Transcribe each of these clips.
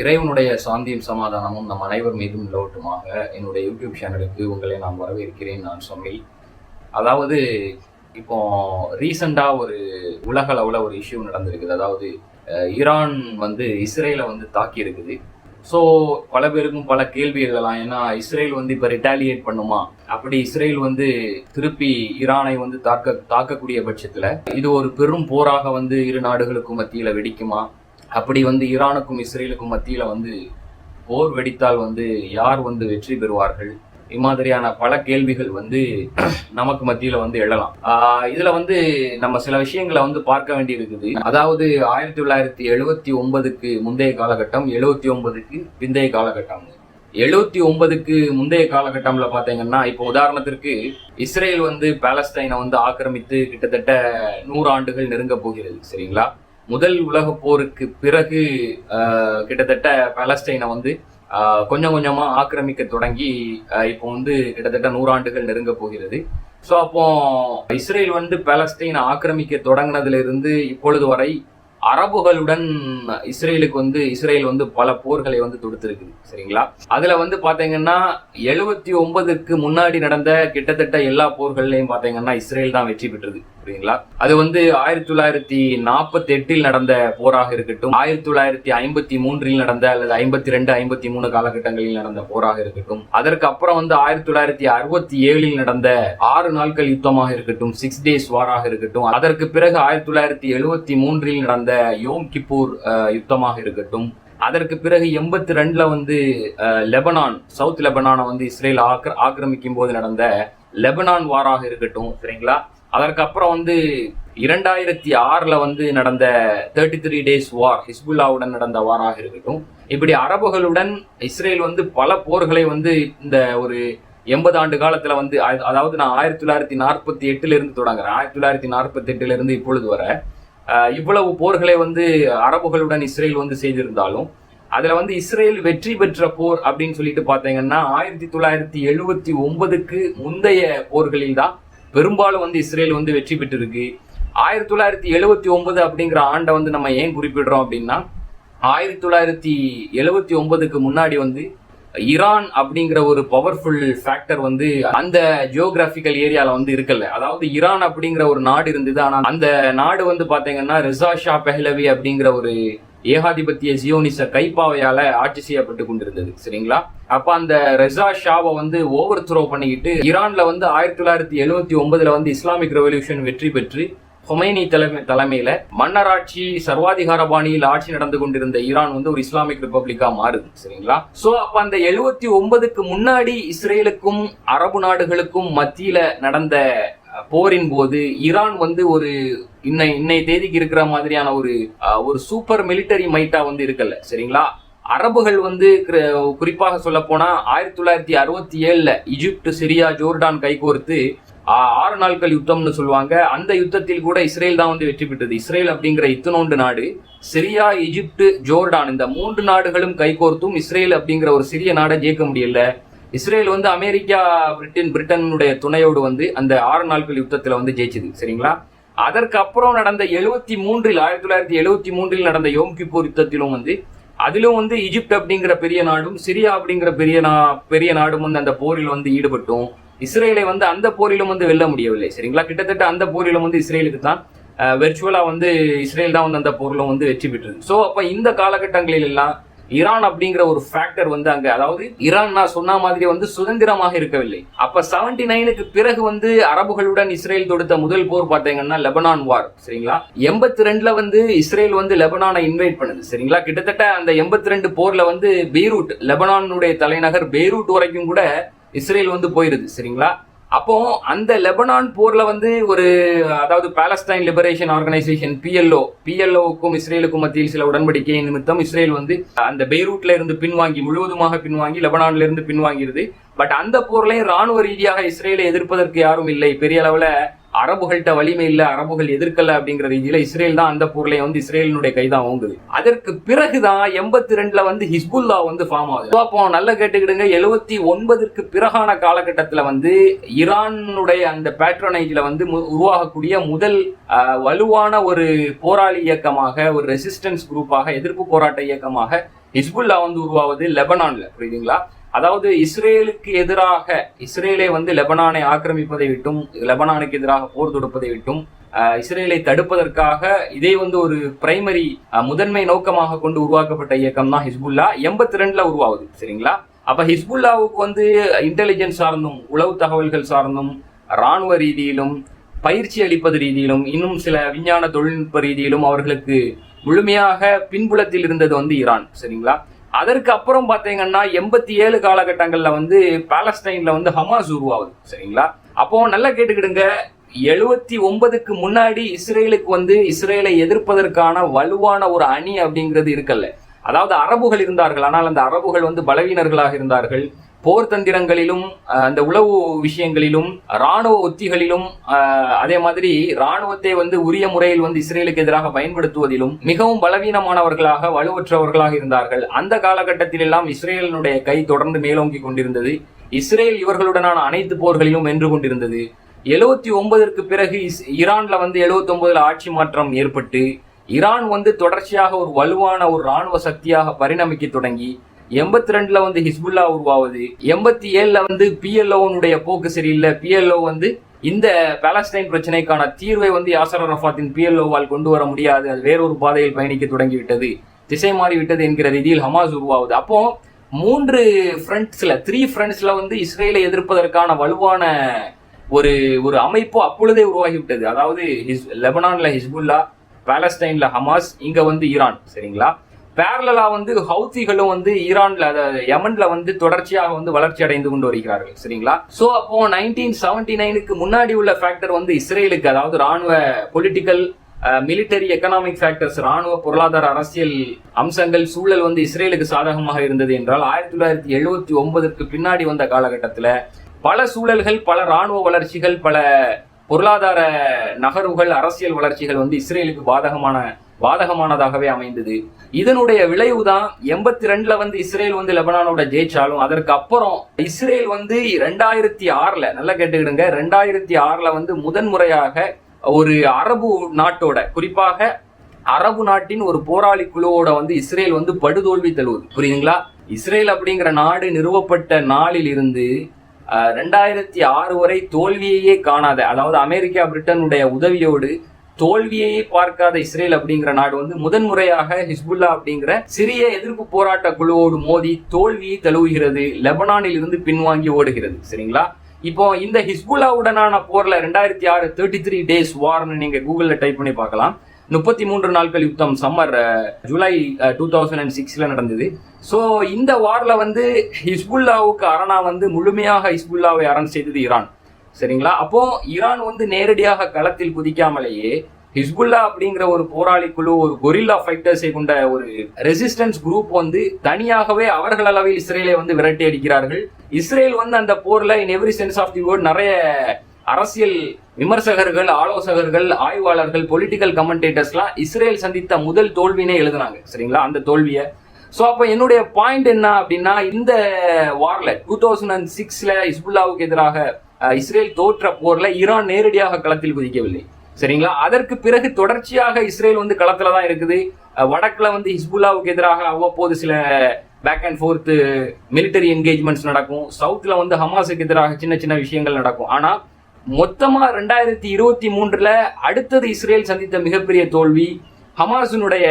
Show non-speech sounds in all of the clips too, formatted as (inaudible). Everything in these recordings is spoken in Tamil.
இறைவனுடைய சாந்தியும் சமாதானமும் நம் அனைவர் மீதும் நிலவட்டுமாக என்னுடைய யூடியூப் சேனலுக்கு உங்களை நான் வரவேற்கிறேன் நான் சொன்னேன் அதாவது இப்போ ரீசெண்டாக ஒரு உலக அளவில் ஒரு இஷ்யூ நடந்திருக்குது. அதாவது ஈரான் வந்து இஸ்ரேலை வந்து தாக்கி இருக்குது ஸோ பல பேருக்கும் பல கேள்வி எழுதலாம். ஏன்னா இஸ்ரேல் வந்து இப்போ ரிட்டாலியேட் பண்ணுமா? அப்படி இஸ்ரேல் வந்து திருப்பி ஈரானை வந்து தாக்க தாக்கக்கூடிய பட்சத்தில் இது ஒரு பெரும் போராக வந்து இரு நாடுகளுக்கும் மத்தியில் வெடிக்குமா? அப்படி வந்து ஈரானுக்கும் இஸ்ரேலுக்கும் மத்தியில் வந்து போர் வெடித்தால் வந்து யார் வந்து வெற்றி பெறுவார்கள்? இம்மாதிரியான பல கேள்விகள் வந்து (clears throat) நமக்கு மத்தியில் வந்து எழலாம். இதில் இதுல வந்து நம்ம சில விஷயங்களை வந்து பார்க்க வேண்டி இருக்குது அதாவது ஆயிரத்தி தொள்ளாயிரத்தி எழுபத்தி ஒன்பதுக்கு முந்தைய காலகட்டம் எழுபத்தி ஒன்பதுக்கு பிந்தைய காலகட்டம். எழுபத்தி ஒன்பதுக்கு முந்தைய காலகட்டம்ல பாத்தீங்கன்னா இப்போ உதாரணத்திற்கு இஸ்ரேல் வந்து பாலஸ்தைனை வந்து ஆக்கிரமித்து கிட்டத்தட்ட நூறு ஆண்டுகள் நெருங்க போகிறது சரிங்களா? முதல் உலக போருக்கு பிறகு கிட்டத்தட்ட பாலஸ்டைனை வந்து கொஞ்சம் கொஞ்சமா ஆக்கிரமிக்க தொடங்கி இப்போ வந்து கிட்டத்தட்ட நூறாண்டுகள் நெருங்க போகிறது. ஸோ அப்போ இஸ்ரேல் வந்து பாலஸ்தீனை ஆக்கிரமிக்க தொடங்கினதுல இருந்து இப்பொழுது வரை அரபுகளுடன் இஸ்ரேலுக்கு வந்து இஸ்ரேல் வந்து பல போர்களை வந்து தொடுத்திருக்குது. சரிங்களா? அதுல வந்து பாத்தீங்கன்னா எழுபத்தி ஒன்பதுக்கு முன்னாடி நடந்த கிட்டத்தட்ட எல்லா போர்கள்லையும் பாத்தீங்கன்னா இஸ்ரேல் தான் வெற்றி பெற்றது. புரியுங்களா அது வந்து ஆயிரத்தி தொள்ளாயிரத்தி நாற்பத்தி எட்டில் நடந்த போராக இருக்கட்டும் ஆயிரத்தி தொள்ளாயிரத்தி ஐம்பத்தி மூன்றில் நடந்த அல்லது ஐம்பத்தி ரெண்டு ஐம்பத்தி மூணு காலகட்டங்களில் நடந்த போராக இருக்கட்டும் அதற்கு அப்புறம் வந்து ஆயிரத்தி தொள்ளாயிரத்தி அறுபத்தி ஏழில் நடந்த ஆறு நாட்கள் யுத்தமாக இருக்கட்டும் சிக்ஸ் டேஸ் வாராக இருக்கட்டும் அதற்கு பிறகு ஆயிரத்தி தொள்ளாயிரத்தி எழுபத்தி மூன்றில் நடந்த யோம் கிப்பூர் அஹ், யுத்தமாக இருக்கட்டும் அதற்கு பிறகு எண்பத்தி ரெண்டுல வந்து லெபனான் சவுத் லெபனானை வந்து இஸ்ரேல் ஆக்கிரமிக்கும் போது நடந்த லெபனான் வாராக இருக்கட்டும் சரிங்களா? அதற்கப்புறம் வந்து இரண்டாயிரத்தி ஆறில் வந்து நடந்த தேர்ட்டி த்ரீ டேஸ் வார் ஹிஸ்புல்லாவுடன் நடந்த வாராக இருக்கட்டும். இப்படி அரபுகளுடன் இஸ்ரேல் வந்து பல போர்களை வந்து இந்த ஒரு எண்பது ஆண்டு காலத்தில் வந்து அதாவது நான் ஆயிரத்தி தொள்ளாயிரத்தி நாற்பத்தி எட்டுலேருந்து தொடங்குறேன். ஆயிரத்தி தொள்ளாயிரத்தி நாற்பத்தி எட்டுலேருந்து இப்பொழுது வரை. இவ்வளவு போர்களை வந்து அரபுகளுடன் இஸ்ரேல் வந்து செய்திருந்தாலும் அதில் வந்து இஸ்ரேல் வெற்றி பெற்ற போர் அப்படின்னு சொல்லிட்டு பார்த்தீங்கன்னா ஆயிரத்தி தொள்ளாயிரத்தி எழுபத்தி ஒன்பதுக்கு முந்தைய போர்களில் தான் பெரும்பாலும் வந்து இஸ்ரேல் வந்து வெற்றி பெற்றிருக்கு. ஆயிரத்தி தொள்ளாயிரத்தி எழுபத்தி ஒன்பது அப்படிங்கிற ஆண்டை வந்து நம்ம ஏன் குறிப்பிடுறோம் அப்படின்னா ஆயிரத்தி தொள்ளாயிரத்தி எழுபத்தி ஒன்பதுக்கு முன்னாடி வந்து ஈரான் அப்படிங்கிற ஒரு பவர்ஃபுல் ஃபேக்டர் வந்து அந்த ஜியோகிராபிக்கல் ஏரியால வந்து இருக்கல. அதாவது ஈரான் அப்படிங்கிற ஒரு நாடு இருந்தது. ஆனால் அந்த நாடு வந்து பாத்தீங்கன்னா ரிசா ஷா பெஹ்லவி அப்படிங்கிற ஒரு ஏகாதிபத்திய ஜியோனிச கைப்பாவையால ஆட்சி செய்யப்பட்டு கொண்டிருந்தது சரிங்களா? அப்ப அந்த ரெசா ஷாவை வந்து ஓவர் த்ரோ பண்ணிக்கிட்டு ஈரான்ல வந்து ஆயிரத்தி தொள்ளாயிரத்தி எழுவத்தி ஒன்பதுல வந்து இஸ்லாமிக் ரெவல்யூஷன் வெற்றி பெற்று ஹொமைனி தலைமை தலைமையில மன்னராட்சி சர்வாதிகார பாணியில் ஆட்சி நடந்து கொண்டிருந்த ஈரான் வந்து ஒரு இஸ்லாமிக் ரிபப்ளிக்கா மாறுது சரிங்களா? சோ அப்ப அந்த எழுபத்தி ஒன்பதுக்கு முன்னாடி இஸ்ரேலுக்கும் அரபு நாடுகளுக்கும் மத்தியில நடந்த போரின் போது ஈரான் வந்து ஒரு இன்னை இன்னை தேதிக்கு இருக்கிற மாதிரியான ஒரு ஒரு சூப்பர் மிலிட்டரி மைட்டா வந்து இருக்கல சரிங்களா? அரபுகள் வந்து கிர- குறிப்பாக சொல்ல போனா ஆயிரத்தி தொள்ளாயிரத்தி அறுபத்தி ஏழுல ஈஜிப்ட் சிரியா ஜோர்டான் கைகோர்த்து ஆறு நாட்கள் யுத்தம்னு சொல்லுவாங்க. அந்த யுத்தத்தில் கூட இஸ்ரேல் தான் வந்து வெற்றி பெற்றது. இஸ்ரேல் அப்படிங்கிற இத்தனோண்டு நாடு சிரியா இஜிப்டு ஜோர்டான் இந்த மூன்று நாடுகளும் கைகோர்த்தும் இஸ்ரேல் அப்படிங்கிற ஒரு சிறிய நாடை ஜெயிக்க முடியல. இஸ்ரேல் வந்து அமெரிக்கா பிரிட்டன் பிரிட்டனுடைய துணையோடு வந்து அந்த ஆறு நாட்கள் யுத்தத்தில் வந்து ஜெயிச்சது சரிங்களா? அதற்கு அப்புறம் நடந்த எழுபத்தி மூன்றில் ஆயிரத்தி தொள்ளாயிரத்தி எழுபத்தி மூன்றில் நடந்த யோம் கிப்பூர் யுத்தத்திலும் வந்து அதிலும் வந்து ஈஜிப்ட் அப்படிங்கிற பெரிய நாடும் சிரியா அப்படிங்கிற பெரிய நா பெரிய நாடும் வந்து அந்த போரில் வந்து ஈடுபட்டும். இஸ்ரேலை வந்து அந்த போரிலும் வந்து வெல்ல முடியவில்லை சரிங்களா? கிட்டத்தட்ட அந்த போரிலும் வந்து இஸ்ரேலுக்கு தான் வெர்ச்சுவலாக வந்து இஸ்ரேல் தான் வந்து அந்த போரிலும் வந்து வெற்றி பெற்றது. ஸோ அப்போ இந்த காலகட்டங்களில் எல்லாம் ஈரான் அப்படிங்கிற ஒரு ஃபேக்டர் வந்து அங்க அதாவது ஈரான் நான் சொன்ன மாதிரி வந்து சுதந்திரமாக இருக்கவில்லை. அப்ப செவன்டி நைனுக்கு பிறகு வந்து அரபுகளுடன் இஸ்ரேல் தொடுத்த முதல் போர் பார்த்தீங்கன்னா லெபனான் வார் சரிங்களா? எண்பத்தி ரெண்டுல வந்து இஸ்ரேல் வந்து லெபனானை இன்வைட் பண்ணுது சரிங்களா? கிட்டத்தட்ட அந்த எண்பத்தி ரெண்டு போர்ல வந்து பெய்ரூட் லெபனானுடைய தலைநகர் பெய்ரூட் வரைக்கும் கூட இஸ்ரேல் வந்து போயிருது சரிங்களா? அப்போ அந்த லெபனான் போர்ல வந்து ஒரு அதாவது பாலஸ்டைன் லிபரேஷன் ஆர்கனைசேஷன் பிஎல்ஓ பிஎல்ஓவுக்கும் இஸ்ரேலுக்கும் மத்தியில் சில உடன்படிக்கை நிமித்தம் இஸ்ரேல் வந்து அந்த பெய்ரூட்ல இருந்து பின்வாங்கி முழுவதுமாக பின்வாங்கி லெபனான்ல இருந்து பின்வாங்கிருது பட் அந்த போர்லயும் ராணுவ ரீதியாக இஸ்ரேலை எதிர்ப்பதற்கு யாரும் இல்லை. பெரிய அளவுல அரபுகள்கிட்ட வலிமை இல்ல அரபுகள் எதிர்க்கல அப்படிங்கிற ரீதியில இஸ்ரேல் தான் அந்த பொருளையும் வந்து இஸ்ரேலினுடைய கைதான் ஓங்குது. அதற்கு பிறகுதான் எண்பத்தி ரெண்டுல வந்து ஹிஸ்புல்லா வந்து ஃபார்ம் ஆகுது. அப்போ நல்லா கேட்டுக்கிடுங்க எழுபத்தி ஒன்பதற்கு பிறகான காலகட்டத்துல வந்து ஈரானுடைய அந்த பேட்ரனைஜ்ல வந்து மு- உருவாகக்கூடிய முதல் வலுவான ஒரு போராளி இயக்கமாக ஒரு ரெசிஸ்டன்ஸ் குரூப்பாக எதிர்ப்பு போராட்ட இயக்கமாக ஹிஸ்புல்லா வந்து உருவாவது லெபனான்ல புரியுதுங்களா? அதாவது இஸ்ரேலுக்கு எதிராக இஸ்ரேலை வந்து லெபனானை ஆக்கிரமிப்பதை விட்டும் லெபனானுக்கு எதிராக போர் தொடுப்பதை விட்டும் இஸ்ரேலை தடுப்பதற்காக இதே வந்து ஒரு பிரைமரி முதன்மை நோக்கமாக கொண்டு உருவாக்கப்பட்ட இயக்கம் தான் ஹிஸ்புல்லா. எண்பத்தி ரெண்டுல உருவாகுது சரிங்களா? அப்ப ஹிஸ்புல்லாவுக்கு வந்து இன்டெலிஜென்ஸ் சார்ந்தும் உளவு தகவல்கள் சார்ந்தும் ராணுவ ரீதியிலும் பயிற்சி அளிப்பது ரீதியிலும் இன்னும் சில விஞ்ஞான தொழில்நுட்ப ரீதியிலும் அவர்களுக்கு முழுமையாக பின்புலத்தில் இருந்தது வந்து ஈரான் சரிங்களா? அதற்கு அப்புறம் பார்த்தீங்கன்னா எண்பத்தி ஏழு காலகட்டங்களில் வந்து பாலஸ்டைனில் வந்து ஹமாஸ் உருவாகுது. சரிங்களா? அப்போ நல்லா கேட்டுக்கிடுங்க. எழுபத்தி ஒன்பதுக்கு முன்னாடி இஸ்ரேலுக்கு வந்து இஸ்ரேலை எதிர்ப்பதற்கான வலுவான ஒரு அணி அப்படிங்கிறது இருக்கல்ல. அதாவது அரபுகள் இருந்தார்கள். ஆனால் அந்த அரபுகள் வந்து பலவீனர்களாக இருந்தார்கள். போர் தந்திரங்களிலும் அந்த உளவு விஷயங்களிலும் ராணுவ உத்திகளிலும் அதே மாதிரி ராணுவத்தை வந்து உரிய முறையில் வந்து இஸ்ரேலுக்கு எதிராக பயன்படுத்துவதிலும் மிகவும் பலவீனமானவர்களாக வலுவற்றவர்களாக இருந்தார்கள். அந்த காலகட்டத்தில் எல்லாம் இஸ்ரேலினுடைய கை தொடர்ந்து மேலோங்கி கொண்டிருந்தது. இஸ்ரேல் இவர்களுடனான அனைத்து போர்களிலும் வென்று கொண்டிருந்தது. எழுவத்தி ஒன்பதற்கு பிறகு இஸ்- ஈரான்ல வந்து எழுவத்தி ஒன்பதுல ஆட்சி மாற்றம் ஏற்பட்டு ஈரான் வந்து தொடர்ச்சியாக ஒரு வலுவான ஒரு ராணுவ சக்தியாக பரிணமிக்க தொடங்கி எண்பத்தி ரெண்டுல வந்து ஹிஸ்புல்லா உருவாகுது எண்பத்தி ஏழுல வந்து பிஎல்ஓனுடைய போக்கு சரியில்லை. பிஎல்ஓ வந்து இந்த பாலஸ்டைன் பிரச்சனைக்கான தீர்வை வந்து யாசர் ரஃபாத்தின் பிஎல்ஓவால் கொண்டு வர முடியாது. அது வேறொரு பாதையில் பயணிக்க தொடங்கிவிட்டது. திசை மாறிவிட்டது என்கிற ரீதியில் ஹமாஸ் உருவாகுது அப்போ மூன்று ஃப்ரண்ட்ஸ்ல த்ரீ ஃப்ரண்ட்ஸ்ல வந்து இஸ்ரேலை எதிர்ப்பதற்கான வலுவான ஒரு ஒரு அமைப்பு அப்பொழுதே உருவாகிவிட்டது. அதாவது ஹிஸ் லெபனான்ல ஹிஸ்புல்லா பாலஸ்டைன்ல ஹமாஸ் இங்க வந்து ஈரான். சரிங்களா? பேரலா வந்து ஹவுத்திகளும் வந்து ஈரான்ல அதாவது யமன்ல வந்து தொடர்ச்சியாக வந்து வளர்ச்சி அடைந்து கொண்டு வருகிறார்கள் சரிங்களா? சோ அப்போ நைன்டீன் செவன்டி நைனுக்கு முன்னாடி உள்ள ஃபேக்டர் வந்து இஸ்ரேலுக்கு அதாவது ராணுவ பொலிட்டிக்கல் மிலிட்டரி எக்கனாமிக் ஃபேக்டர்ஸ் ராணுவ பொருளாதார அரசியல் அம்சங்கள் சூழல் வந்து இஸ்ரேலுக்கு சாதகமாக இருந்தது என்றால் ஆயிரத்தி தொள்ளாயிரத்தி எழுபத்தி ஒன்பதுக்கு பின்னாடி வந்த காலகட்டத்தில் பல சூழல்கள் பல ராணுவ வளர்ச்சிகள் பல பொருளாதார நகர்வுகள் அரசியல் வளர்ச்சிகள் வந்து இஸ்ரேலுக்கு பாதகமான பாதகமானதாகவே அமைந்தது. இதனுடைய விளைவுதான் எண்பத்தி ரெண்டுல வந்து இஸ்ரேல் வந்து லெபனானோட ஜெயிச்சாலும் அதற்கு அப்புறம் இஸ்ரேல் வந்து ரெண்டாயிரத்தி ஆறுல நல்லா கேட்டுக்கிடுங்க ரெண்டாயிரத்தி ஆறுல வந்து முதன்முறையாக ஒரு அரபு நாட்டோட குறிப்பாக அரபு நாட்டின் ஒரு போராளி குழுவோட வந்து இஸ்ரேல் வந்து படுதோல்வி தழுவுது. புரியுதுங்களா? இஸ்ரேல் அப்படிங்கிற நாடு நிறுவப்பட்ட நாளில் இருந்து ரெண்டாயிரத்தி ஆறு வரை தோல்வியையே காணாத அதாவது அமெரிக்கா பிரிட்டனுடைய உதவியோடு தோல்வியை பார்க்காத இஸ்ரேல் அப்படிங்கிற நாடு வந்து முதன்முறையாக ஹிஸ்புல்லா அப்படிங்கிற சிறிய எதிர்ப்பு போராட்ட குழுவோடு மோதி தோல்வியை தழுவுகிறது லெபனானில் இருந்து பின்வாங்கி ஓடுகிறது. சரிங்களா? இப்போ இந்த ஹிஸ்புல்லாவுடனான போர்ல ரெண்டாயிரத்தி ஆறு தேர்ட்டி த்ரீ டேஸ் வார்னு நீங்க கூகுள்ல டைப் பண்ணி பார்க்கலாம். முப்பத்தி மூன்று நாட்கள் யுத்தம் summer July two thousand and சிக்ஸ்ல நடந்தது. ஸோ இந்த வார்ல வந்து ஹிஸ்புல்லாவுக்கு அரணா வந்து முழுமையாக ஹிஸ்புல்லாவை அரண் செய்தது ஈரான். சரிங்களா? அப்போ ஈரான் வந்து நேரடியாக களத்தில் குதிக்காமலேயே ஹிஸ்புல்லா அப்படிங்கிற ஒரு போராளி குழு ஒரு கொரில்லா ஃபைட்டர்ஸை கொண்ட ஒரு ரெசிஸ்டன்ஸ் குரூப் வந்து தனியாகவே அவர்கள் அளவில் இஸ்ரேலை வந்து விரட்டி அடிக்கிறார்கள். இஸ்ரேல் வந்து அந்த போர்ல in every sense of the world நிறைய அரசியல் விமர்சகர்கள் ஆலோசகர்கள் ஆய்வாளர்கள் பொலிட்டிக்கல் கமெண்டேட்டர்ஸ்லாம் இஸ்ரேல் சந்தித்த முதல் தோல்வினே எழுதுனாங்க. சரிங்களா? அந்த தோல்வியை. ஸோ அப்போ என்னுடைய பாயிண்ட் என்ன அப்படின்னா இந்த வார்ல டூ தௌசண்ட் அண்ட் சிக்ஸ்ல இஸ்புல்லாவுக்கு எதிராக இஸ்ரேல் தோற்ற போர்ல ஈரான் நேரடியாக களத்தில் குதிக்கவில்லை. சரிங்களா? அதற்கு பிறகு தொடர்ச்சியாக இஸ்ரேல் வந்து களத்துல தான் இருக்குது. வடக்கில் வடக்குல வந்து ஹிஸ்புல்லாவுக்கு எதிராக அவ்வப்போது சில back and forth military engagements நடக்கும். சவுத்தில் வந்து ஹமாஸுக்கு எதிராக சின்ன சின்ன விஷயங்கள் நடக்கும். ஆனா மொத்தமா ரெண்டாயிரத்தி இருபத்தி மூன்றுல அடுத்தது இஸ்ரேல் சந்தித்த மிகப்பெரிய தோல்வி ஹமாஸினுடைய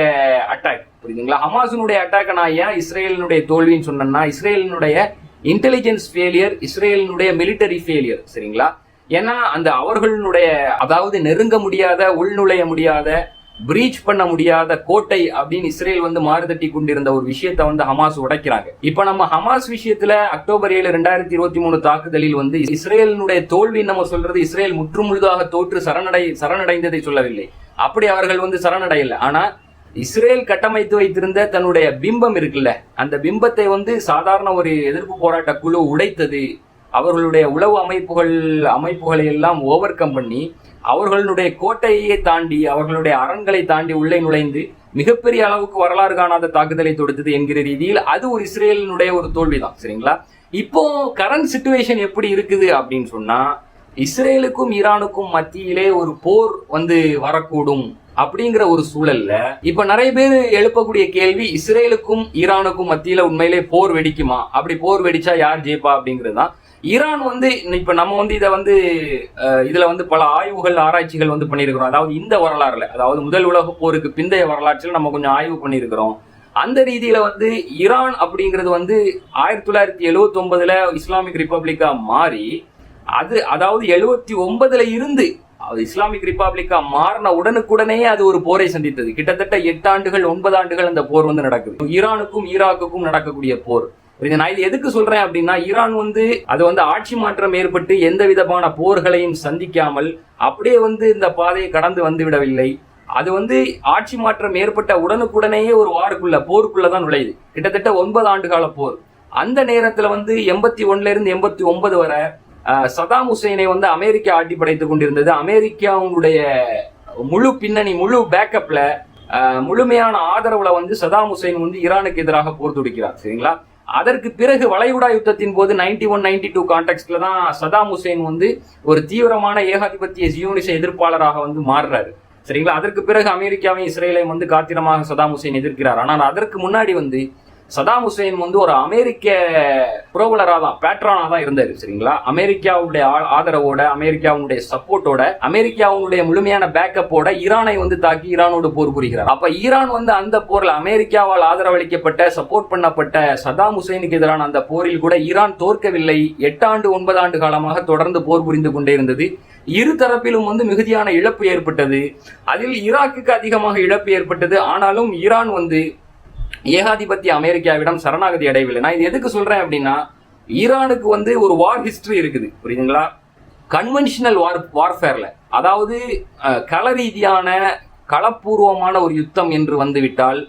அட்டாக் புரியுதுங்களா? ஹமாஸினுடைய அட்டாக்கை நான் ஏன் இஸ்ரேலினுடைய தோல்வின்னு சொன்னேன்னா இஸ்ரேலினுடைய இன்டெலிஜென்ஸ் ஃபெயிலியர் இஸ்ரேலினுடைய மிலிட்டரி ஃபெயிலியர் சரிங்களா? ஏன்னா அந்த அவர்களுடைய அதாவது நெருங்க முடியாத உள்நுழைய முடியாத பிரீச் பண்ண முடியாத கோட்டை அப்படின்னு இஸ்ரேல் வந்து மாறுதட்டி கொண்டிருந்த ஒரு விஷயத்தை வந்து ஹமாஸ் உடைக்கிறாங்க. இப்ப நம்ம ஹமாஸ் விஷயத்துல அக்டோபர் ஏழு ரெண்டாயிரத்தி இருபத்தி மூணு தாக்குதலில் வந்து இஸ்ரேலினுடைய தோல்வி நம்ம சொல்றது இஸ்ரேல் முற்றுமுழுதாக தோற்று சரணடை சரணடைந்ததை சொல்லவில்லை. அப்படி அவர்கள் வந்து சரணடையல. ஆனா இஸ்ரேல் கட்டமைத்து வைத்திருந்த தன்னுடைய பிம்பம் இருக்குல்ல அந்த பிம்பத்தை வந்து சாதாரண ஒரு எதிர்ப்பு போராட்ட குழு உடைத்தது. அவர்களுடைய உளவு அமைப்புகள் அமைப்புகளை எல்லாம் ஓவர் கம் பண்ணி அவர்களுடைய கோட்டையை தாண்டி அவர்களுடைய அரண்களை தாண்டி உள்ளே நுழைந்து மிகப்பெரிய அளவுக்கு வரலாறு காணாத தாக்குதலை தொடுத்தது என்கிற ரீதியில் அது ஒரு இஸ்ரேலினுடைய ஒரு தோல்விதான் சரிங்களா? இப்போ கரண்ட் சுச்சுவேஷன் எப்படி இருக்குது அப்படின்னு சொன்னா இஸ்ரேலுக்கும் ஈரானுக்கும் மத்தியிலே ஒரு போர் வந்து வரக்கூடும். அப்படிங்கிற ஒரு சூழல்ல இப்ப நிறைய பேர் எழுப்பக்கூடிய கேள்வி இஸ்ரேலுக்கும் ஈரானுக்கும் மத்தியில உண்மையிலே போர் வெடிக்குமா? அப்படி போர் வெடிச்சா யார் ஜெயிப்பா? அப்படிங்கிறது தான் ஈரான் வந்து இப்ப நம்ம வந்து இதை வந்து இதுல வந்து பல ஆய்வுகள் ஆராய்ச்சிகள் வந்து பண்ணியிருக்கிறோம். அதாவது இந்த வரலாறுல அதாவது முதல் உலக போருக்கு பிந்தைய வரலாற்றில் நம்ம கொஞ்சம் ஆய்வு பண்ணியிருக்கிறோம். அந்த ரீதியில வந்து ஈரான் அப்படிங்கிறது வந்து ஆயிரத்தி தொள்ளாயிரத்தி எழுவத்தி ஒன்பதுல இஸ்லாமிக் ரிப்பப்ளிக்கா மாறி அது அதாவது எழுவத்தி ஒன்பதுல இருந்து இஸ்லாமிக் ரிப்பப்ளிக்கா மாறின உடனுக்குடனே அது ஒரு போரை சந்தித்தது. கிட்டத்தட்ட எட்டு ஆண்டுகள் ஒன்பது ஆண்டுகள் அந்த போர் வந்து நடக்குது. ஈரானுக்கும் ஈராக்குக்கும் நடக்கக்கூடிய போர். நான் இது எதுக்கு சொல்றேன் அப்படின்னா ஈரான் வந்து அது வந்து ஆட்சி மாற்றம் ஏற்பட்டு எந்த விதமான போர்களையும் சந்திக்காமல் அப்படியே வந்து இந்த பாதையை கடந்து வந்து விடவில்லை. அது வந்து ஆட்சி மாற்றம் ஏற்பட்ட உடனுக்குடனேயே ஒரு வாருக்குள்ள போருக்குள்ள தான் நுழையுது. கிட்டத்தட்ட ஒன்பது ஆண்டு கால போர். அந்த நேரத்துல வந்து எண்பத்தி ஒன்னுல இருந்து எண்பத்தி ஒன்பது வரை சதாம் ஹுசைனை வந்து அமெரிக்கா ஆட்டி படைத்துக் கொண்டிருந்தது அமெரிக்காவுடைய முழு பின்னணி முழு பேக்கப்ல முழுமையான ஆதரவுல வந்து சதாம் ஹுசைன் வந்து ஈரானுக்கு எதிராக போர் தொடுக்கிறார். சரிங்களா? அதற்கு பிறகு வளைகுடா யுத்தத்தின் போது நைன்டி ஒன் நைன்டி டூ கான்டெக்ட்ல தான் சதாம் ஹுசைன் வந்து ஒரு தீவிரமான ஏகாதிபத்திய ஜியோனிச எதிர்ப்பாளராக வந்து மாறுறாரு. சரிங்களா? அதற்கு பிறகு அமெரிக்காவையும் இஸ்ரேலையும் வந்து காத்திரமாக சதாம் ஹுசைன் எதிர்க்கிறார். ஆனால் அதற்கு முன்னாடி வந்து சதாம் ஹுசைன் வந்து ஒரு அமெரிக்க புரவலரா தான் பேட்ரானாக தான் இருந்தார் சரிங்களா? அமெரிக்காவுடைய ஆதரவோட அமெரிக்காவுடைய சப்போர்ட்டோட அமெரிக்காவுடைய முழுமையான பேக்கப்போட ஈரானை வந்து தாக்கி ஈரானோடு போர் புரிகிறார். அப்ப ஈரான் வந்து அந்த போரில் அமெரிக்காவால் ஆதரவளிக்கப்பட்ட சப்போர்ட் பண்ணப்பட்ட சதாம் ஹுசைனுக்கு எதிரான அந்த போரில் கூட ஈரான் தோற்கவில்லை. எட்டாண்டு ஒன்பது ஆண்டு காலமாக தொடர்ந்து போர் புரிந்து கொண்டே இருந்தது. இரு தரப்பிலும் வந்து மிகுதியான இழப்பு ஏற்பட்டது. அதில் ஈராக்குக்கு அதிகமாக இழப்பு ஏற்பட்டது. ஆனாலும் ஈரான் வந்து ஏகாதிபத்திய அமெரிக்காவிடம் சரணாகதி அடையவில்லை. நான் இது எதுக்கு சொல்றேன் அப்படின்னா ஈரானுக்கு வந்து ஒரு வார் ஹிஸ்டரி இருக்குது. புரியுதுங்களா? கன்வென்ஷனல் வார் வார்ஃபேர்ல அதாவது கலரீதியான கள ரீதியான களப்பூர்வமான ஒரு யுத்தம் என்று வந்துவிட்டால்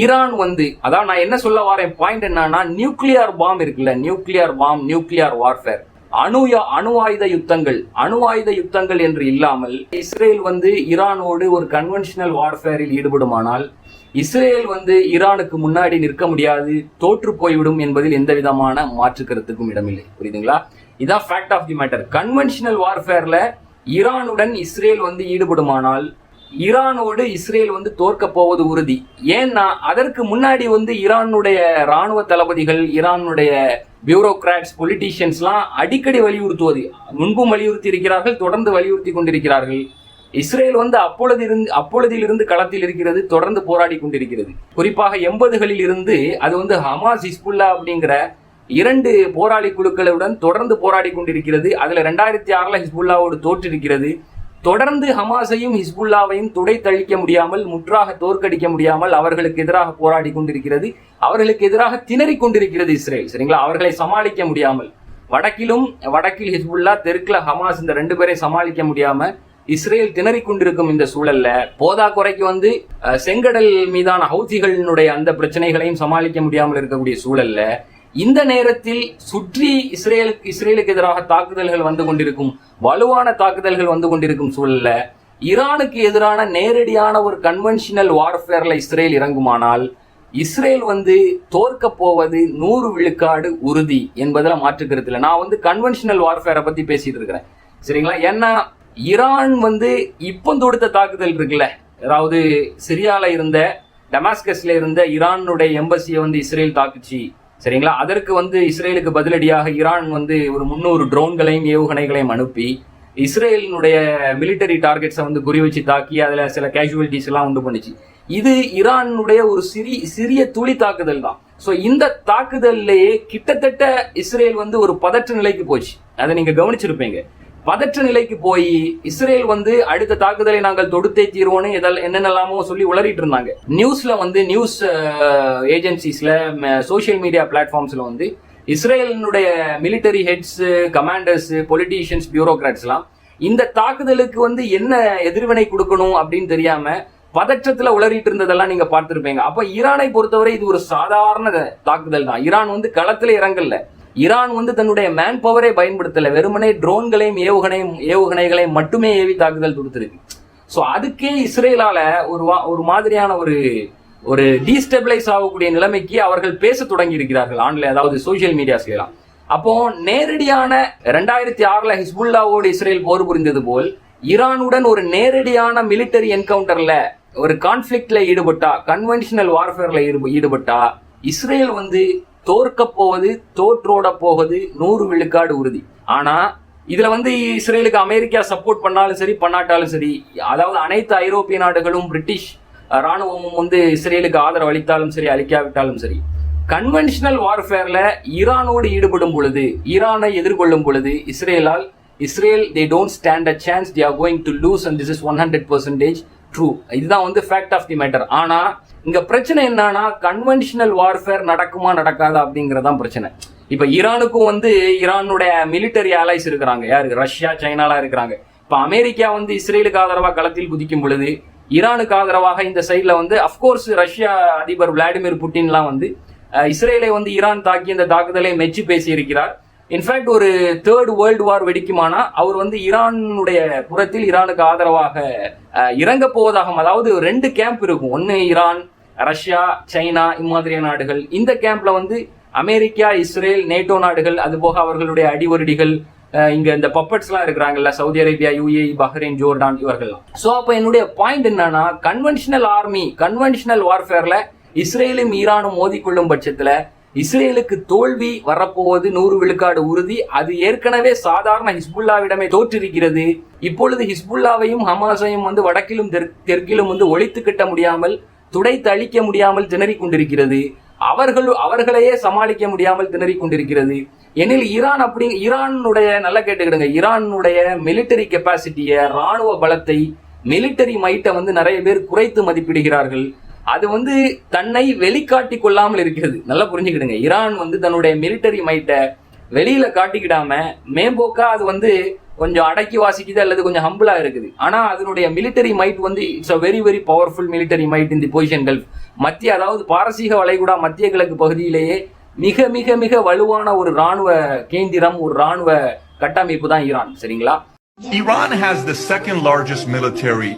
ஈரான் வந்து அதான் நான் என்ன சொல்ல வரேன் பாயிண்ட் என்னன்னா நியூக்ளியர் பாம் இருக்குல்ல நியூக்ளியர் பாம் நியூக்ளியர் வார்ஃபேர் அணு அணு ஆயுத யுத்தங்கள் அணு ஆயுத யுத்தங்கள் என்று இல்லாமல் இஸ்ரேல் வந்து ஈரானோடு ஒரு கன்வென்ஷனல் வார்ஃபேரில் ஈடுபடுமானால் இஸ்ரேல் வந்து ஈரானுக்கு முன்னாடி நிற்க முடியாது தோற்று போய்விடும் என்பதில் எந்த விதமான மாற்று கருத்துக்கும் இடமில்லை. புரியுதுங்களா? இதான் fact of the matter conventional வார்ஃபேர்ல ஈரானுடன் இஸ்ரேல் வந்து ஈடுபடுமானால் ஈரானோடு இஸ்ரேல் வந்து தோற்க போவது உறுதி. ஏன்னா அதற்கு முன்னாடி வந்து ஈரானுடைய ராணுவ தளபதிகள் ஈரானுடைய பியூரோக்ராட்ஸ் பொலிட்டீஷியன்ஸ்லாம் அடிக்கடி வலியுறுத்துவது முன்பும் வலியுறுத்தி இருக்கிறார்கள் தொடர்ந்து வலியுறுத்தி கொண்டிருக்கிறார்கள். இஸ்ரேல் வந்து அப்பொழுது இருந்து அப்பொழுதிலிருந்து களத்தில் இருக்கிறது தொடர்ந்து போராடி கொண்டிருக்கிறது. குறிப்பாக எண்பதுகளில் இருந்து அது வந்து ஹமாஸ் இஸ்புல்லா அப்படிங்கிற இரண்டு போராளி குழுக்களுடன் தொடர்ந்து போராடி கொண்டிருக்கிறது. அதில் ரெண்டாயிரத்தி ஆறுல ஹிஸ்புல்லாவோடு தோற்றிருக்கிறது. தொடர்ந்து ஹமாஸையும் ஹிஸ்புல்லாவையும் துடை தழிக்க முடியாமல் முற்றாக தோற்கடிக்க முடியாமல் அவர்களுக்கு எதிராக போராடி கொண்டிருக்கிறது. அவர்களுக்கு எதிராக திணறிக் கொண்டிருக்கிறது இஸ்ரேல் சரிங்களா? அவர்களை சமாளிக்க முடியாமல். வடக்கிலும் வடக்கில் ஹிஸ்புல்லா தெற்கில் ஹமாஸ் இந்த ரெண்டு பேரை சமாளிக்க முடியாமல் இஸ்ரேல் திணறிக் கொண்டிருக்கும் இந்த சூழல்ல போதா குறைக்கு வந்து செங்கடல் மீதான ஹவுதிகளினுடைய அந்த பிரச்சனைகளையும் சமாளிக்க முடியாமல் இருக்கக்கூடிய சூழல்ல இந்த நேரத்தில் சுற்றி இஸ்ரேலுக்கு இஸ்ரேலுக்கு எதிராக தாக்குதல்கள் வந்து கொண்டிருக்கும் வலுவான தாக்குதல்கள் வந்து கொண்டிருக்கும் சூழல்ல ஈரானுக்கு எதிரான நேரடியான ஒரு கன்வென்ஷனல் வார்ஃபேர்ல இஸ்ரேல் இறங்குமானால் இஸ்ரேல் வந்து தோற்க போவது நூறு விழுக்காடு உறுதி என்பதில் மாற்று இல்லை. நான் வந்து கன்வென்ஷனல் வார்ஃபேரை பத்தி பேசிட்டு இருக்கிறேன். சரிங்களா? ஏன்னா ஈரான் வந்து இப்போ தொடுத்த தாக்குதல் இருக்குல்ல? அதாவது சிரியால இருந்த டமாஸ்கஸ்ல இருந்த ஈரானுடைய எம்பசியை வந்து இஸ்ரேல் தாக்குச்சு. சரிங்களா? அதற்கு வந்து இஸ்ரேலுக்கு பதிலடியாக ஈரான் வந்து ஒரு முந்நூறு ட்ரோன்களையும் ஏவுகணைகளையும் அனுப்பி இஸ்ரேலினுடைய மிலிட்டரி டார்கெட்ஸை வந்து குறி வச்சு தாக்கி அதில் சில கேஷுவலிட்டிஸ் எல்லாம் உண்டு பண்ணுச்சு. இது ஈரானுடைய ஒரு சிறி சிறிய துளி தாக்குதல் தான். ஸோ இந்த தாக்குதல்லையே கிட்டத்தட்ட இஸ்ரேல் வந்து ஒரு பதற்ற நிலைக்கு போச்சு. அதை நீங்கள் கவனிச்சிருப்பீங்க. பதற்ற நிலைக்கு போய் இஸ்ரேல் வந்து அடுத்த தாக்குதலை நாங்கள் தொடுத்தே தீர்வோன்னு எதெல்லாம் என்னென்னலாமோ சொல்லி உளறிட்டு இருந்தாங்க. நியூஸ்ல வந்து நியூஸ் ஏஜென்சிஸ்ல சோஷியல் மீடியா பிளாட்ஃபார்ம்ஸ்ல வந்து இஸ்ரேலினுடைய மிலிட்டரி ஹெட்ஸ் கமாண்டர்ஸ் பொலிட்டீஷியன்ஸ் பியூரோக்ராட்ஸ்லாம் இந்த தாக்குதலுக்கு வந்து என்ன எதிர்வினை கொடுக்கணும் அப்படின்னு தெரியாம பதற்றத்துல உளறிட்டு இருந்ததெல்லாம் நீங்க பார்த்துருப்பீங்க. அப்ப ஈரானை பொறுத்தவரை இது ஒரு சாதாரண தாக்குதல் தான். ஈரான் வந்து களத்துல இறங்கல. ஈரான் வந்து தன்னுடைய மேன் பவரை பயன்படுத்தல. வெறுமனே ட்ரோன்களையும் ஏவுகணையும் ஏவுகணைகளையும் மட்டுமே ஏவி தாக்குதல் தொடுத்திருக்கு. ஸோ அதுக்கே இஸ்ரேலால ஒரு வா- ஒரு மாதிரியான ஒரு ஒரு டீஸ்டெபிளைஸ் ஆகக்கூடிய நிலைமைக்கு அவர்கள் பேச தொடங்கி இருக்கிறார்கள் ஆன்லைன் அதாவது சோஷியல் மீடியாஸ்லாம் அப்போ நேரடியான ரெண்டாயிரத்தி ஆறுல ஹிஸ்புல்லாவோடு இஸ்ரேல் போர் புரிந்தது போல் ஈரானுடன் ஒரு நேரடியான மிலிட்டரி என்கவுண்டர்ல ஒரு கான்ஃபிளிக்ட்ல ஈடுபட்டா கன்வென்ஷனல் வார்ஃபேர்ல ஈடுபட்டா இஸ்ரேல் வந்து தோற்க போவது தோற்றோட போவது நூறு விழுக்காடு உறுதி. ஆனா இதுல வந்து இஸ்ரேலுக்கு அமெரிக்கா சப்போர்ட் பண்ணாலும் சரி பண்ணாட்டாலும் சரி அதாவது அனைத்து ஐரோப்பிய நாடுகளும் பிரிட்டிஷ் ராணுவமும் வந்து இஸ்ரேலுக்கு ஆதரவு அளித்தாலும் சரி அளிக்காவிட்டாலும் சரி கன்வென்ஷனல் வார்ஃபேர்ல ஈரானோடு ஈடுபடும் பொழுது ஈரானை எதிர்கொள்ளும் பொழுது இஸ்ரேலால் Israel they don't stand a chance they are going to lose and this is one hundred percentage true இதுதான் வந்து ஃபேக்ட் ஆஃப் தி மேட்டர் ஆனால் இங்கே பிரச்சனை என்னன்னா கன்வென்ஷனல் வார்ஃபேர் நடக்குமா நடக்காதா அப்படிங்கிறதான் பிரச்சனை. இப்போ ஈரானுக்கும் வந்து ஈரானுடைய மிலிட்டரி அலைஸ் இருக்கிறாங்க. யார்? ரஷ்யா சைனாலாம் இருக்கிறாங்க. இப்போ அமெரிக்கா வந்து இஸ்ரேலுக்கு ஆதரவாக களத்தில் குதிக்கும் பொழுது ஈரானுக்கு ஆதரவாக இந்த சைடில் வந்து அஃப்கோர்ஸ் ரஷ்யா அதிபர் விளாடிமிர் புட்டின்லாம் வந்து இஸ்ரேலை வந்து ஈரான் தாக்கி இந்த தாக்குதலை மெச்சு பேசியிருக்கிறார். இன்ஃபேக்ட் ஒரு தேர்ட் வேர்ல்டு வார் வெடிக்குமானா அவர் வந்து ஈரானுடைய புறத்தில் ஈரானுக்கு ஆதரவாக இறங்க போவதாகவும் அதாவது ரெண்டு கேம்ப் இருக்கும். ஒன்று ஈரான் ரஷ்யா சைனா இம்மாதிரியான நாடுகள். இந்த கேம்ப்ல வந்து அமெரிக்கா இஸ்ரேல் நேட்டோ நாடுகள் அது போக அவர்களுடைய அடிவருடிகள் இங்க இந்த பப்பட்ஸ்லாம் இருக்கிறாங்கல்ல Saudi Arabia UAE Bahrain Jordan இவர்கள்லாம். ஸோ அப்போ என்னுடைய பாயிண்ட் என்னன்னா கன்வென்ஷனல் ஆர்மி கன்வென்ஷனல் வார்ஃபேர்ல இஸ்ரேலும் ஈரானும் மோதிக்கொள்ளும் பட்சத்துல இஸ்ரேலுக்கு தோல்வி வரப்போவது நூறு விழுக்காடு உறுதி. அது ஏற்கனவே சாதாரண ஹிஸ்புல்லாவிடமே தோற்றிருக்கிறது. இப்பொழுது ஹிஸ்புல்லாவையும் ஹமாஸையும் வந்து வடக்கிலும் தெற்கிலும் வந்து ஒழித்து கட்ட முடியாமல் துடைத்து அழிக்க முடியாமல் திணறிக் கொண்டிருக்கிறது. அவர்கள் அவர்களையே சமாளிக்க முடியாமல் திணறிக் கொண்டிருக்கிறது. எனில் ஈரான் அப்படி ஈரானுடைய நல்லா கேட்டுக்கிடுங்க. ஈரானுடைய மிலிட்டரி கெப்பாசிட்டிய ராணுவ பலத்தை மிலிட்டரி மைட்டை வந்து நிறைய பேர் குறைத்து மதிப்பிடுகிறார்கள். அது வந்து தன்னை வெளிக்காட்டி கொள்ளாமல் இருக்கிறது. நல்லா புரிஞ்சுக்கிடுங்க. ஈரான் வந்து தன்னுடைய மிலிட்டரி மைட்டை வெளியில காட்டிக்கிடாம மேம்போக்கா அது வந்து கொஞ்சம் அடக்கி வாசிக்குது அல்லது கொஞ்சம் ஹம்பிளா இருக்குது. ஆனா அதனுடைய மிலிட்டரி மைட் வந்து it's a very very powerful military might இந்த பொசிஷன் கல்ஃப் மத்திய அதாவது பாரசீக வளைகுடா மத்திய கிழக்கு பகுதியிலேயே மிக மிக மிக வலுவான ஒரு ராணுவ கேந்திரம் ஒரு ராணுவ கட்டமைப்பு தான் ஈரான் சரிங்களா? Iran has the second largest military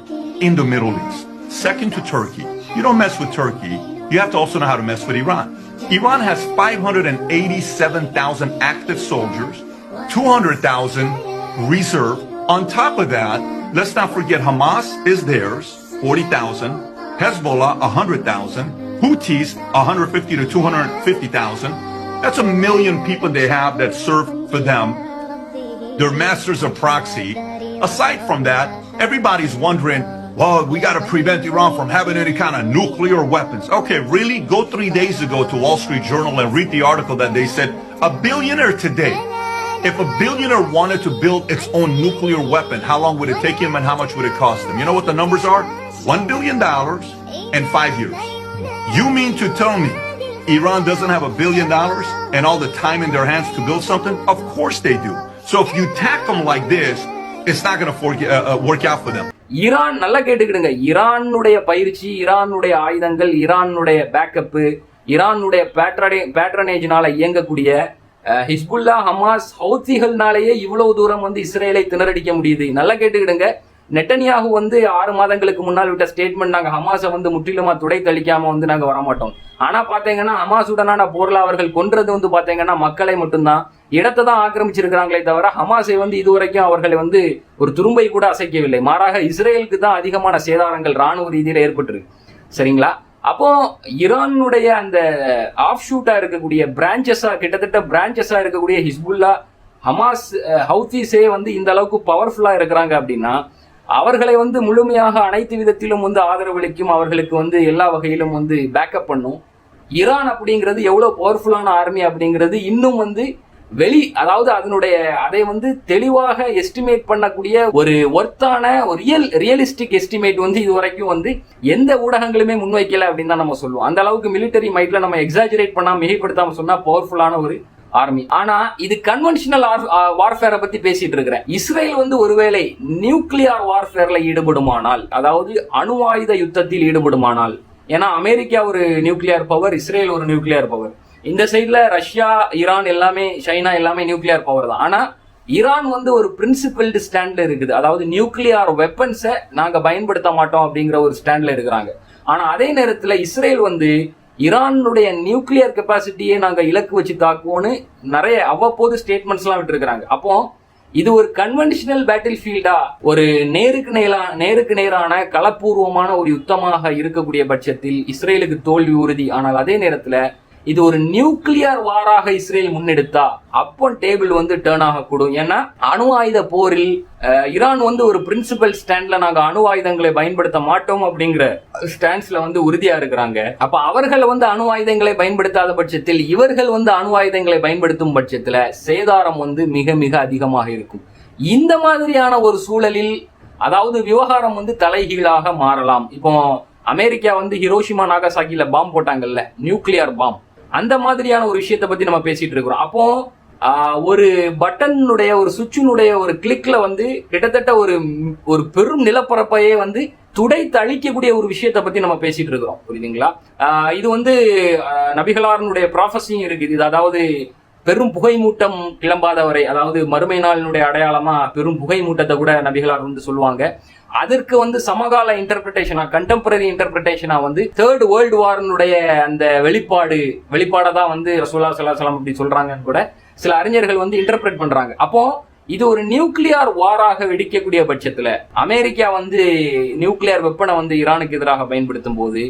in the Middle East, second to Turkey. You don't mess with Turkey, you have to also know how to mess with Iran. Iran has 587,000 active soldiers, 200,000 reserve. On top of that, let's not forget Hamas is theirs, 40,000, Hezbollah, 100,000, Houthis, 150 to 250,000. That's a million people they have that serve for them they're masters of proxy. Aside from that, everybody's wondering, well, we got to prevent Iran from having any kind of nuclear weapons. Okay, really? Go three days ago to Wall Street Journal and read the article that they said a billionaire today, if a billionaire wanted to build its own nuclear weapon, how long would it take him and how much would it cost him? You know what the numbers are? One billion dollars years. You mean to tell me Iran doesn't have a billion dollars and all the time in their hands to build something? Of course they do. So if you tack them like this, it's not going to uh, uh, work out for them. Iran நல்லா கேட்டுக்கிடுங்க. ஈரானுடைய பயிற்சி ஈரானுடைய ஆயுதங்கள் ஈரானுடைய பேக்கப்பு ஈரானுடைய பேட்ரனே பேட்ரனேஜினால இயங்கக்கூடிய ஹிஸ்புல்லா ஹமாஸ் ஹவுத்திகள்னாலேயே இவ்வளவு தூரம் வந்து இஸ்ரேலை திணறடிக்க முடியுது. நல்லா கேட்டுக்கிடுங்க. நெட்டனியாகு வந்து ஆறு மாதங்களுக்கு முன்னால் விட்ட ஸ்டேட்மெண்ட் நாங்கள் ஹமாஸை வந்து முற்றிலுமா துடை தளிக்காம வந்து நாங்கள் வரமாட்டோம். ஆனா பாத்தீங்கன்னா ஹமாஸுடனான போர்ல அவர்கள் கொன்றது வந்து பாத்தீங்கன்னா மக்களை மட்டும்தான். இடத்தை தான் ஆக்கிரமிச்சிருக்கிறாங்களே தவிர ஹமாஸை வந்து இதுவரைக்கும் அவர்களை வந்து ஒரு துரும்பை கூட அசைக்கவில்லை. மாறாக இஸ்ரேலுக்கு தான் அதிகமான சேதாரங்கள் ராணுவ ரீதியில் ஏற்பட்டிருக்கு. சரிங்களா? அப்போ ஈரானுடைய அந்த ஆஃப் ஷூட்டா இருக்கக்கூடிய பிரான்ச்சஸா கிட்டத்தட்ட பிரான்ச்சஸா இருக்கக்கூடிய ஹிஸ்புல்லா ஹமாஸ் அஹ், வந்து இந்த அளவுக்கு பவர்ஃபுல்லா இருக்கிறாங்க அப்படின்னா அவர்களை வந்து முழுமையாக அனைத்து விதத்திலும் வந்து ஆதரவளிக்கும் அவர்களுக்கு வந்து எல்லா வகையிலும் வந்து பேக்கப் பண்ணும். ஈரான் அப்படிங்கிறது எவ்வளோ பவர்ஃபுல்லான ஆர்மி அப்படிங்கிறது இன்னும் வந்து வெளி அதாவது அதனுடைய அதை வந்து தெளிவாக எஸ்டிமேட் பண்ணக்கூடிய ஒரு ஒர்த்தான ஒரு ரியல் ரியலிஸ்டிக் எஸ்டிமேட் வந்து இது வரைக்கும் வந்து எந்த ஊடகங்களுமே முன்வைக்கல அப்படின்னு தான் நம்ம சொல்லுவோம். அந்த அளவுக்கு மிலிட்டரி மைட்ல நம்ம எக்ஸாஜரேட் பண்ணாம மிகைப்படுத்தாம சொன்னா பவர்ஃபுல்லான ஒரு ஆர்மி ஆனா இது கன்வென்ஷனல் வார்ஃபேரை பத்தி பேசிட்டு இருக்கிறேன். இஸ்ரேல் வந்து ஒருவேளை நியூக்ளியர் வார்ஃபேர்ல ஈடுபடுமானால் அதாவது அணு ஆயுத யுத்தத்தில் ஈடுபடுமானால் ஏன்னா அமெரிக்கா ஒரு நியூக்ளியர் பவர் இஸ்ரேல் ஒரு நியூக்ளியர் பவர் இந்த சைடில் ரஷ்யா ஈரான் எல்லாமே சைனா எல்லாமே நியூக்ளியர் பவர் தான். ஆனா ஈரான் வந்து ஒரு பிரின்சிபல்டு ஸ்டாண்ட்ல இருக்குது. அதாவது நியூக்ளியர் வெப்பன்ஸை நாங்க பயன்படுத்த மாட்டோம் அப்படிங்கிற ஒரு ஸ்டாண்ட்ல இருக்கிறாங்க. ஆனா அதே நேரத்துல இஸ்ரேல் வந்து ஈரானுடைய நியூக்ளியர் கெப்பாசிட்டியை நாங்கள் இலக்கு வச்சு தாக்குவோன்னு நிறைய அவ்வப்போது ஸ்டேட்மெண்ட்ஸ்லாம் விட்டுருக்குறாங்க. அப்போ இது ஒரு கன்வென்ஷனல் பேட்டில் ஃபீல்டா ஒரு நேருக்கு நேரா நேருக்கு நேரான களப்பூர்வமான ஒரு யுத்தமாக இருக்கக்கூடிய பட்சத்தில் இஸ்ரேலுக்கு தோல்வி உறுதி. ஆனால் அதே நேரத்தில் இது ஒரு நியூக்ளியர் வாராக இஸ்ரேல் முன்னெடுத்தா அப்போ டேபிள் வந்து டேர்ன் ஆகக்கூடும். ஏன்னா அணு ஆயுத போரில் ஈரான் வந்து ஒரு பிரின்சிபல் ஸ்டாண்ட்ல நாங்க அணு ஆயுதங்களை பயன்படுத்த மாட்டோம் அப்படிங்கிற ஸ்டாண்ட்ஸ்ல வந்து உறுதியா இருக்கிறாங்க. அப்ப அவர்கள் வந்து அணு ஆயுதங்களை பயன்படுத்தாத பட்சத்தில் இவர்கள் வந்து அணு ஆயுதங்களை பயன்படுத்தும் பட்சத்துல சேதாரம் வந்து மிக மிக அதிகமாக இருக்கும். இந்த மாதிரியான ஒரு சூழலில் அதாவது விவகாரம் வந்து தலைகீழாக மாறலாம். இப்போ அமெரிக்கா வந்து ஹிரோஷிமா நாகசாக்கியில பாம் போட்டாங்கல்ல நியூக்ளியர் பாம் அந்த மாதிரியான ஒரு விஷயத்தை பத்தி நம்ம பேசிட்டு இருக்கிறோம். அப்போ ஒரு பட்டனுடைய ஒரு சுவிட்சினுடைய ஒரு கிளிக்ல வந்து கிட்டத்தட்ட ஒரு ஒரு பெரும் நிலப்பரப்பையே வந்து துடை தழிக்கக்கூடிய ஒரு விஷயத்தை பத்தி நம்ம பேசிட்டு இருக்கிறோம். புரியுதுங்களா? இது வந்து நபிகளாரனுடைய ப்ராஃபஸியும் இருக்குது. இது அதாவது பெரும் புகை மூட்டம் கிளம்பாத வரை அதாவது மறுமை நாளினுடைய அடையாளமா பெரும் புகை மூட்டத்தை கூட நபிகளார் வந்து சொல்லுவாங்க. அதற்கு வந்து சமகால இன்டர்பிரிட்டேஷனா கண்டெம்பரரி இன்டர்பிரிட்டேஷனா வந்து தேர்ட் வேர்ல்டு வாரனுடைய அந்த வெளிப்பாடு வெளிப்பாடை தான் வந்து ரசூல்லா சலாஹலாம் அப்படி சொல்றாங்கன்னு கூட சில அறிஞர்கள் வந்து இன்டர்பிரேட் பண்றாங்க. அப்போ இது ஒரு நியூக்ளியர் வாராக வெடிக்கக்கூடிய பட்சத்துல அமெரிக்கா வந்து நியூக்ளியர் வெப்பனை வந்து ஈரானுக்கு எதிராக பயன்படுத்தும் போது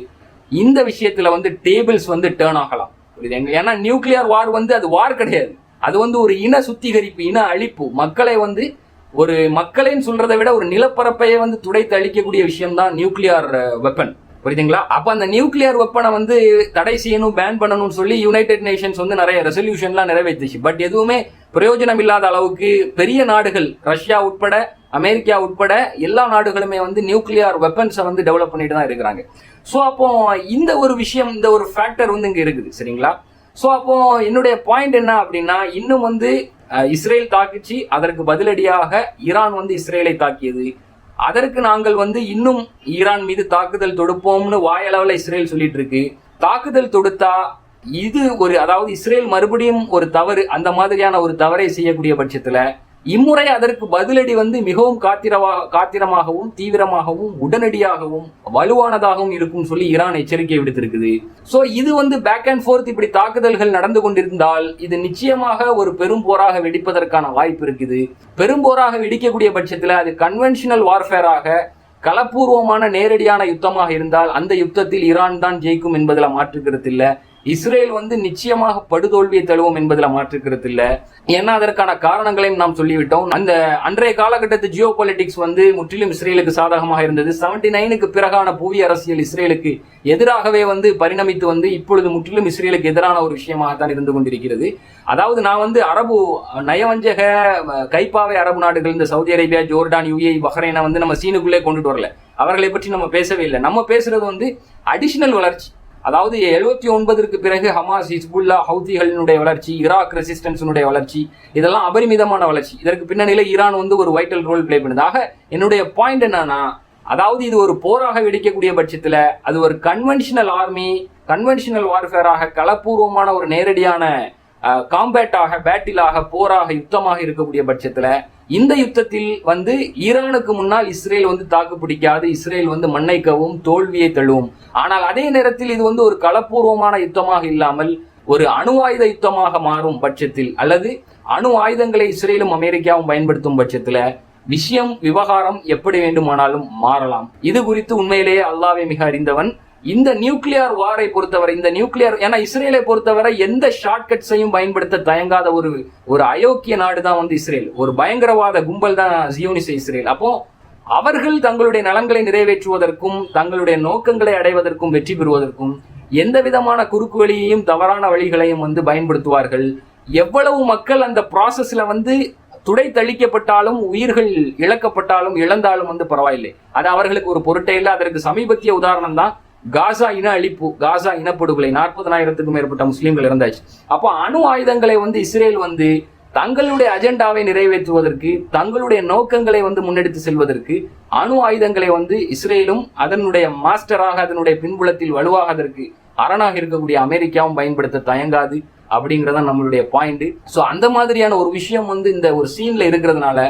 இந்த விஷயத்துல வந்து டேபிள்ஸ் வந்து டேர்ன் ஆகலாம். புரியுது? ஏன்னா நியூக்ளியர் வார் வந்து அது வார் கிடையாது. அது வந்து ஒரு இன சுத்திகரிப்பு இன அழிப்பு. மக்களை வந்து ஒரு மக்களைன்னு சொல்றதை விட ஒரு நிலப்பரப்பையே வந்து துடைத்து அழிக்கக்கூடிய விஷயம் தான் நியூக்ளியர் வெப்பன் புரியுதுங்களா? அப்ப அந்த நியூக்ளியர் வெப்பனை வந்து தடை செய்யணும் பேன் பண்ணணும்னு சொல்லி யுனைடெட் நேஷன்ஸ் வந்து நிறைய ரெசல்யூஷன்லாம் நிறைவேற்றுச்சு. பட் எதுவுமே பிரயோஜனம் இல்லாத அளவுக்கு பெரிய நாடுகள் ரஷ்யா உட்பட அமெரிக்கா உட்பட எல்லா நாடுகளுமே வந்து நியூக்ளியர் வெப்பன்ஸை வந்து டெவலப் பண்ணிட்டு தான் இருக்கிறாங்க. ஸோ அப்போ இந்த ஒரு விஷயம் இந்த ஒரு ஃபேக்டர் வந்து இங்கே இருக்குது. சரிங்களா? ஸோ அப்போ என்னுடைய பாயிண்ட் என்ன அப்படின்னா இன்னும் வந்து இஸ்ரேல் தாக்குச்சு அதற்கு பதிலடியாக ஈரான் வந்து இஸ்ரேலை தாக்கியது. அதற்கு நாங்கள் வந்து இன்னும் ஈரான் மீது தாக்குதல் தொடுப்போம்னு வாயளவில் இஸ்ரேல் சொல்லிட்டு இருக்கு தாக்குதல் தொடுத்தா இது ஒரு அதாவது இஸ்ரேல் மறுபடியும் ஒரு தவறு அந்த மாதிரியான ஒரு தவறை செய்யக்கூடிய பட்சத்தில் இம்முறை அதற்கு பதிலடி வந்து மிகவும் காத்திரவா காத்திரமாகவும் தீவிரமாகவும் உடனடியாகவும் வலுவானதாகவும் இருக்கும் சொல்லி ஈரான் எச்சரிக்கை விடுத்திருக்குது. சோ இது வந்து பேக் அண்ட் ஃபோர்த் இப்படி தாக்குதல்கள் நடந்து கொண்டிருந்தால் இது நிச்சயமாக ஒரு பெரும் போராக வெடிப்பதற்கான வாய்ப்பு இருக்குது. பெரும் போராக வெடிக்கக்கூடிய பட்சத்தில் அது கன்வென்ஷனல் வார்ஃபேராக கலப்பூர்வமான நேரடியான யுத்தமாக இருந்தால் அந்த யுத்தத்தில் ஈரான் தான் ஜெயிக்கும் என்பதில் மாற்றுக்கிறது இல்லை. இஸ்ரேல் வந்து நிச்சயமாக படுதோல்வியை தழுவும் என்பதில் மாற்றுக்கிறது இல்லை. ஏன்னா அதற்கான காரணங்களையும் நாம் சொல்லிவிட்டோம். அந்த அன்றைய காலகட்டத்து ஜியோ பாலிட்டிக்ஸ் வந்து முற்றிலும் இஸ்ரேலுக்கு சாதகமாக இருந்தது. செவன்டி நைனுக்கு பிறகான புவி அரசியல் இஸ்ரேலுக்கு எதிராகவே வந்து பரிணமித்து வந்து இப்பொழுது முற்றிலும் இஸ்ரேலுக்கு எதிரான ஒரு விஷயமாகத்தான் இருந்து கொண்டிருக்கிறது. அதாவது நான் வந்து அரபு நயவஞ்சக கைப்பாவை அரபு நாடுகள் இந்த சவுதி அரேபியா ஜோர்டான் யூஏ பஹ்ரைனை வந்து நம்ம சீனுக்குள்ளே கொண்டுட்டு வரல. அவர்களை பற்றி நம்ம பேசவே இல்லை. நம்ம பேசுறது வந்து அடிஷனல் வளர்ச்சி. அதாவது எழுபத்தி ஒன்பதற்கு பிறகு ஹமாஸ் ஹிஸ்புல்லா ஹவுதிகளினுடைய வளர்ச்சி ஈராக் ரெசிஸ்டன்ஸினுடைய வளர்ச்சி இதெல்லாம் அபரிமிதமான வளர்ச்சி. இதற்கு பின்னணியில் ஈரான் வந்து ஒரு வைட்டல் ரோல் பிளே பண்ணதாக என்னுடைய பாயிண்ட் என்னன்னா அதாவது இது ஒரு போராக வெடிக்கக்கூடிய பட்சத்தில் அது ஒரு கன்வென்ஷனல் ஆர்மி கன்வென்ஷனல் வார்ஃபேராக களப்பூர்வமான ஒரு நேரடியான காம்பேட்டாக பேட்டிலாக போராக யுத்தமாக இருக்கக்கூடிய பட்சத்தில் இந்த யுத்தத்தில் வந்து ஈரானுக்கு முன்னால் இஸ்ரேல் வந்து தாக்கு பிடிக்காது இஸ்ரேல் வந்து மண்ணை கவும் தோல்வியை தழுவும் ஆனால் அதே நேரத்தில் இது வந்து ஒரு களப்பூர்வமான யுத்தமாக இல்லாமல் ஒரு அணு ஆயுத யுத்தமாக மாறும் பட்சத்தில் அல்லது அணு ஆயுதங்களை இஸ்ரேலும் அமெரிக்காவும் பயன்படுத்தும் பட்சத்துல விஷயம் விவகாரம் எப்படி வேண்டுமானாலும் மாறலாம். இது குறித்து உண்மையிலேயே அல்லாவே மிக அறிந்தவன். இந்த நியூக்ளியர் வாரை பொறுத்தவரை இந்த நியூக்ளியர் ஏன்னா இஸ்ரேலை பொறுத்தவரை எந்த ஷார்ட்கட்ஸையும் பயன்படுத்த தயங்காத ஒரு ஒரு அயோக்கிய நாடு தான் வந்து இஸ்ரேல். ஒரு பயங்கரவாத கும்பல் தான் ஜியோனிச இஸ்ரேல். அப்போ அவர்கள் தங்களுடைய நலன்களை நிறைவேற்றுவதற்கும் தங்களுடைய நோக்கங்களை அடைவதற்கும் வெற்றி பெறுவதற்கும் எந்த விதமான குறுக்கு வழியையும் தவறான வழிகளையும் வந்து பயன்படுத்துவார்கள். எவ்வளவு மக்கள் அந்த ப்ராசஸ்ல வந்து துடை தளிக்கப்பட்டாலும் உயிர்கள் இழக்கப்பட்டாலும் இழந்தாலும் வந்து பரவாயில்லை. அது அவர்களுக்கு ஒரு பொருட்டே இல்லை. அதற்கு சமீபத்திய உதாரணம் தான் காசா இன அழிப்பு காசா இனப்படுகொலை நாற்பதனாயிரத்துக்கும் மேற்பட்ட முஸ்லீம்கள் இருந்தாச்சு அப்போ அணு ஆயுதங்களை வந்து இஸ்ரேல் வந்து தங்களுடைய அஜெண்டாவை நிறைவேற்றுவதற்கு தங்களுடைய நோக்கங்களை வந்து முன்னெடுத்து செல்வதற்கு அணு ஆயுதங்களை வந்து இஸ்ரேலும் அதனுடைய மாஸ்டராக அதனுடைய பின்புலத்தில் வலுவாகதற்கு அரணாக இருக்கக்கூடிய அமெரிக்காவும் பயன்படுத்த தயங்காது அப்படிங்கிறதான் நம்மளுடைய பாயிண்ட் ஸோ அந்த மாதிரியான ஒரு விஷயம் வந்து இந்த ஒரு சீன்ல இருக்கிறதுனால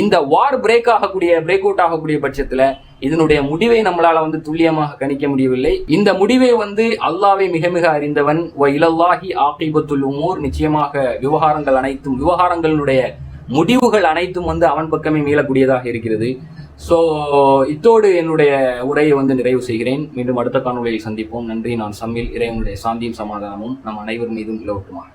இந்த வார் பிரேக் ஆகக்கூடிய பிரேக் அவுட் ஆகக்கூடிய பட்சத்துல இதனுடைய முடிவை நம்மளால வந்து துல்லியமாக கணிக்க முடியவில்லை. இந்த முடிவை வந்து அல்லாவை மிக மிக அறிந்தவன். ஓ இலல்லாஹி ஆக்கிபத்துல் உமூர். நிச்சயமாக விவகாரங்கள் அனைத்தும் விவகாரங்களுடைய முடிவுகள் அனைத்தும் வந்து அவன் பக்கமே மீளக்கூடியதாக இருக்கிறது. ஸோ இத்தோடு என்னுடைய உரையை வந்து நிறைவு செய்கிறேன். மீண்டும் அடுத்த காணொலியில் சந்திப்போம். நன்றி. நான் சம்மில் இறைவனுடைய சாந்தியும் சமாதானமும் நம் அனைவர் மீதும் நிலவட்டுமாக.